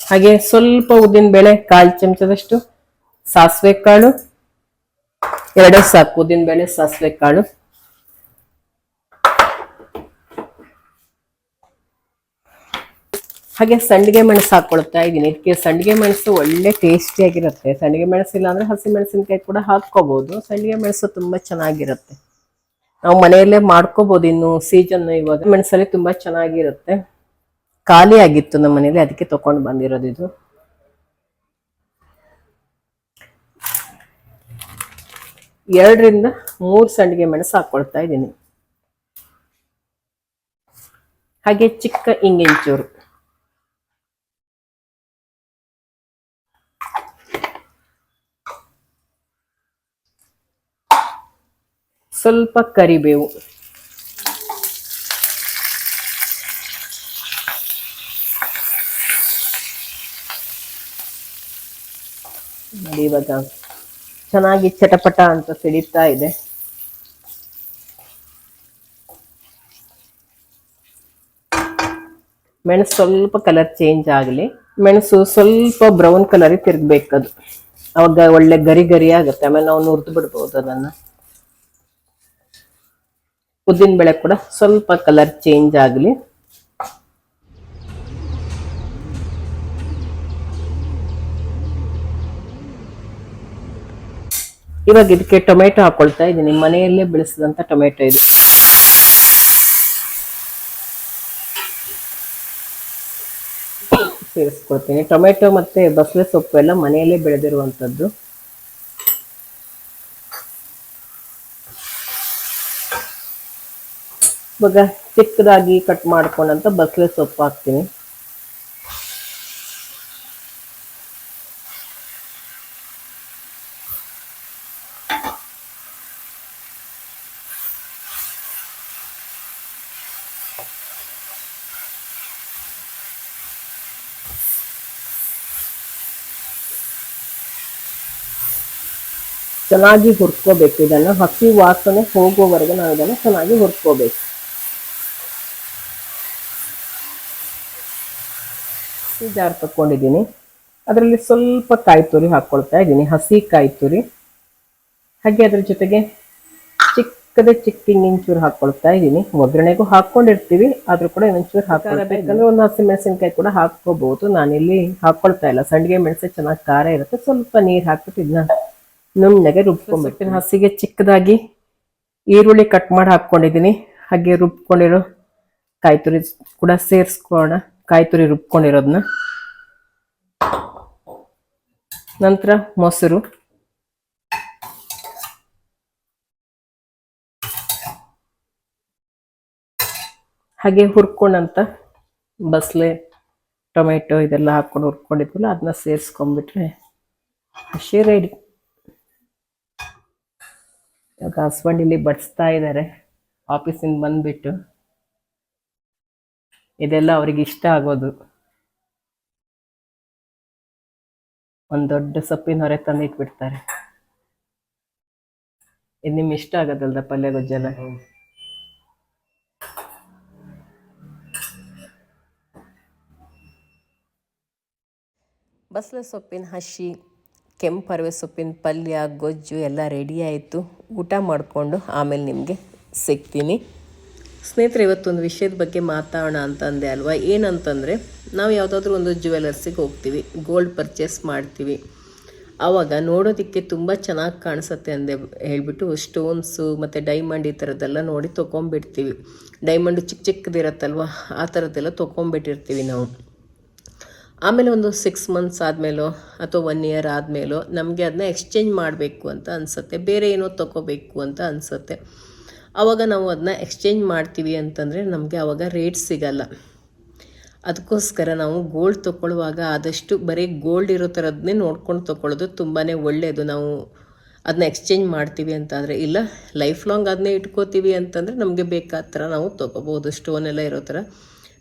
ಹಾಗೆ ಸ್ವಲ್ಪ ಉದ್ದಿನ ಬೇಳೆ, ಕಾಲ್ ಚಮಚದಷ್ಟು ಸಾಸಿವೆ ಕಾಳು, ಎರಡೇ ಸಾಕು ಉದ್ದಿನ ಬೇಳೆ, ಸಾಸಿವೆ ಕಾಳು. ಹಾಗೆ ಸಂಡಿಗೆ ಮೆಣಸು ಹಾಕೊಳ್ತಾ ಇದ್ದೀನಿ. ಇದಕ್ಕೆ ಸಂಡಿಗೆ ಮೆಣಸು ಒಳ್ಳೆ ಟೇಸ್ಟಿಯಾಗಿರುತ್ತೆ ಸಂಡಿಗೆ ಮೆಣಸು ಇಲ್ಲ ಅಂದ್ರೆ ಹಸಿ ಮೆಣಸಿನಕಾಯಿ ಕೂಡ ಹಾಕ್ಕೋಬಹುದು ಸಂಡಿಗೆ ಮೆಣಸು ತುಂಬಾ ಚೆನ್ನಾಗಿರುತ್ತೆ. ನಾವು ಮನೆಯಲ್ಲೇ ಮಾಡ್ಕೋಬಹುದು ಇನ್ನು ಸೀಸನ್ ಇವಾಗ. ಮೆಣಸಲ್ಲಿ ತುಂಬಾ ಚೆನ್ನಾಗಿರುತ್ತೆ. ಖಾಲಿ ಆಗಿತ್ತು ನಮ್ಮ ಮನೇಲಿ ಅದಕ್ಕೆ ತಕೊಂಡು ಬಂದಿರೋದು ಇದು. ಎರಡರಿಂದ ಮೂರು ಸಂಡಿಗೆ ಮೆಣಸು ಹಾಕ್ಕೊಳ್ತಾ ಇದ್ದೀನಿ. ಹಾಗೆ ಚಿಕ್ಕ ಇಂಗಿಂಚೂರು ಸ್ವಲ್ಪ ಕರಿಬೇವು. ಇವಾಗ ಚೆನ್ನಾಗಿ ಚಟಪಟ ಅಂತ ಸಿಡಿತಾ ಇದೆ. ಮೆಣಸು ಸ್ವಲ್ಪ ಕಲರ್ ಚೇಂಜ್ ಆಗಲಿ. ಮೆಣಸು ಸ್ವಲ್ಪ ಬ್ರೌನ್ ಕಲರ್ ತಿರ್ಗ್ಬೇಕದು. ಅವಾಗ ಒಳ್ಳೆ ಗರಿ ಗರಿ ಆಗುತ್ತೆ. ಆಮೇಲೆ ನಾವು ನುರಿದು ಬಿಡ್ಬೋದು ಅದನ್ನ. ಉದ್ದಿನ ಬೆಳೆ ಕೂಡ ಸ್ವಲ್ಪ ಕಲರ್ ಚೇಂಜ್ ಆಗಲಿ. ಇವಾಗ ಇದಕ್ಕೆ ಟೊಮೆಟೊ ಹಾಕೊಳ್ತಾ ಇದ್ದೀನಿ. ಮನೆಯಲ್ಲೇ ಬೆಳೆಸಿದಂಥ ಟೊಮೆಟೊ ಇದು. ಸೇರಿಸ್ಕೊಳ್ತೀನಿ. ಟೊಮೆಟೊ ಮತ್ತೆ ಬಸಳೆ ಸೊಪ್ಪು ಎಲ್ಲ ಮನೆಯಲ್ಲೇ ಬೆಳೆದಿರುವಂತದ್ದು ಇವಾಗ ಚಿಕ್ಕದಾಗಿ ಕಟ್ ಮಾಡ್ಕೊಂಡಂತ ಬಸಳೆ ಸೊಪ್ಪು ಹಾಕ್ತೀನಿ. ಚೆನ್ನಾಗಿ ಹುರ್ಕೋಬೇಕು ಇದನ್ನು. ಹಸಿ ವಾಸನೆ ಹೋಗೋವರೆಗೆ ನಾವು ಇದನ್ನು ಚೆನ್ನಾಗಿ ಹುರ್ಕೋಬೇಕು. ಈ ಜಾರ್ ತಗೊಂಡಿದ್ದೀನಿ ಅದರಲ್ಲಿ ಸ್ವಲ್ಪ ಕಾಯಿ ತುರಿ ಹಾಕ್ಕೊಳ್ತಾ ಇದ್ದೀನಿ. ಹಸಿ ಕಾಯಿ ತುರಿ. ಹಾಗೆ ಅದ್ರ ಜೊತೆಗೆ ಚಿಕ್ಕದೇ ಚಿಕ್ಕ ಹಿಂಗಿಂಚೂರು ಹಾಕ್ಕೊಳ್ತಾ ಇದ್ದೀನಿ. ಒಗ್ಗರಣೆಗೂ ಹಾಕೊಂಡಿರ್ತೀವಿ ಆದರೂ ಕೂಡ ಇನ್ನೊಂಚೂರು ಹಾಕಬೇಕಂದ್ರೆ ಒಂದು ಹಸಿ ಮೆಣಸಿನ್ಕಾಯಿ ಕೂಡ ಹಾಕ್ಕೋಬಹುದು ನಾನಿಲ್ಲಿ ಹಾಕ್ಕೊಳ್ತಾ ಇಲ್ಲ. ಸಂಡಿಗೆ ಮೆಣಸೆ ಚೆನ್ನಾಗಿ ಖಾರ ಇರುತ್ತೆ. ಸ್ವಲ್ಪ ನೀರು ಹಾಕ್ಬಿಟ್ಟು ಇದನ್ನ ನುಣ್ಣಗೆ ರುಬ್ಕೊಂಡ್ಬಿಟ್ಟು ಹಸಿಗೆ ಚಿಕ್ಕದಾಗಿ ಈರುಳ್ಳಿ ಕಟ್ ಮಾಡಿ ಹಾಕ್ಕೊಂಡಿದ್ದೀನಿ. ಹಾಗೆ ರುಬ್ಕೊಂಡಿರೋ ಕಾಯಿ ತುರಿ ಕೂಡ ಸೇರಿಸ್ಕೊಳ್ಳೋಣ. ಕಾಯಿ ತುರಿ ರುಬ್ಕೊಂಡಿರೋದನ್ನ ನಂತರ ಮೊಸರು. ಹಾಗೆ ಹುರ್ಕೊಂಡಂತ ಬಸಳೆ ಟೊಮೆಟೊ ಇದೆಲ್ಲ ಹಾಕೊಂಡು ಹುರ್ಕೊಂಡಿದ್ವಲ್ಲ ಅದನ್ನ ಸೇರಿಸ್ಕೊಂಡ್ಬಿಟ್ರೆ ಹಸಿ ರೆಡಿ ಇವಾಗ ಹಸ್ಬೆಂಡ್ ಇಲ್ಲಿ ಬಡಿಸ್ತಾ ಇದ್ದಾರೆ ಆಫೀಸಿಂದ ಬಂದ್ಬಿಟ್ಟು. ಇದೆಲ್ಲ ಅವ್ರಿಗೆ ಇಷ್ಟ ಆಗೋದು. ಒಂದು ದೊಡ್ಡ ಸೊಪ್ಪಿನ ಹೊರೆ ತಂದು ಇಟ್ಬಿಡ್ತಾರೆ ಇದು ನಿಮ್ ಇಷ್ಟ ಆಗೋದಲ್ದ ಪಲ್ಯ ಗೊಜ್ಜೆಲ್ಲ ಬಸಳೆ ಸೊಪ್ಪಿನ ಹಸಿ ಕೆಂಪರವೆ ಸೊಪ್ಪಿನ ಪಲ್ಯ, ಗೊಜ್ಜು ಎಲ್ಲ ರೆಡಿ ಆಯಿತು. ಊಟ ಮಾಡಿಕೊಂಡು ಆಮೇಲೆ ನಿಮಗೆ ಸಿಗ್ತೀನಿ. ಸ್ನೇಹಿತರೆ, ಇವತ್ತೊಂದು ವಿಷಯದ ಬಗ್ಗೆ ಮಾತಾಡೋಣ ಅಂತಂದೆ ಅಲ್ವಾ? ಏನಂತಂದರೆ, ನಾವು ಯಾವುದಾದ್ರೂ ಒಂದು ಜ್ಯುವೆಲರ್ಸಿಗೆ ಹೋಗ್ತೀವಿ, ಗೋಲ್ಡ್ ಪರ್ಚೇಸ್ ಮಾಡ್ತೀವಿ. ಆವಾಗ ನೋಡೋದಕ್ಕೆ ತುಂಬ ಚೆನ್ನಾಗಿ ಕಾಣಿಸುತ್ತೆ ಅಂದೆ ಹೇಳಿಬಿಟ್ಟು ಸ್ಟೋನ್ಸು, ಮತ್ತು ಡೈಮಂಡ್ ಈ ಥರದ್ದೆಲ್ಲ ನೋಡಿ ತೊಗೊಂಬಿಡ್ತೀವಿ. ಡೈಮಂಡ್ ಚಿಕ್ಕ ಚಿಕ್ಕದಿರತ್ತಲ್ವ, ಆ ಥರದ್ದೆಲ್ಲ ತೊಗೊಂಬಿಟ್ಟಿರ್ತೀವಿ ನಾವು. ಆಮೇಲೆ ಒಂದು ಸಿಕ್ಸ್ ಮಂತ್ಸ್ ಆದಮೇಲೋ, ಅಥವಾ ಒನ್ ಇಯರ್ ಆದಮೇಲೋ, ನಮಗೆ ಅದನ್ನ ಎಕ್ಸ್ಚೇಂಜ್ ಮಾಡಬೇಕು ಅಂತ ಅನಿಸುತ್ತೆ. ಬೇರೆ ಏನೋ ತೊಗೋಬೇಕು ಅಂತ ಅನಿಸುತ್ತೆ. ಆವಾಗ ನಾವು ಅದನ್ನ ಎಕ್ಸ್ಚೇಂಜ್ ಮಾಡ್ತೀವಿ ಅಂತಂದರೆ ನಮಗೆ ಆವಾಗ ರೇಟ್ ಸಿಗಲ್ಲ. ಅದಕ್ಕೋಸ್ಕರ ನಾವು ಗೋಲ್ಡ್ ತೊಗೊಳ್ಳುವಾಗ ಆದಷ್ಟು ಬರೀ ಗೋಲ್ಡ್ ಇರೋ ಥರದನ್ನೇ ನೋಡ್ಕೊಂಡು ತೊಗೊಳ್ಳೋದು ತುಂಬಾ ಒಳ್ಳೆಯದು ನಾವು ಅದನ್ನ ಎಕ್ಸ್ಚೇಂಜ್ ಮಾಡ್ತೀವಿ ಅಂತಾದರೆ ಇಲ್ಲ ಲೈಫ್ ಲಾಂಗ್ ಅದನ್ನೇ ಇಟ್ಕೋತೀವಿ ಅಂತಂದರೆ ನಮಗೆ ಬೇಕಾದ ಥರ ನಾವು ತೊಗೋಬೋದು ಸ್ಟೋನ್ ಎಲ್ಲ ಇರೋ ಥರ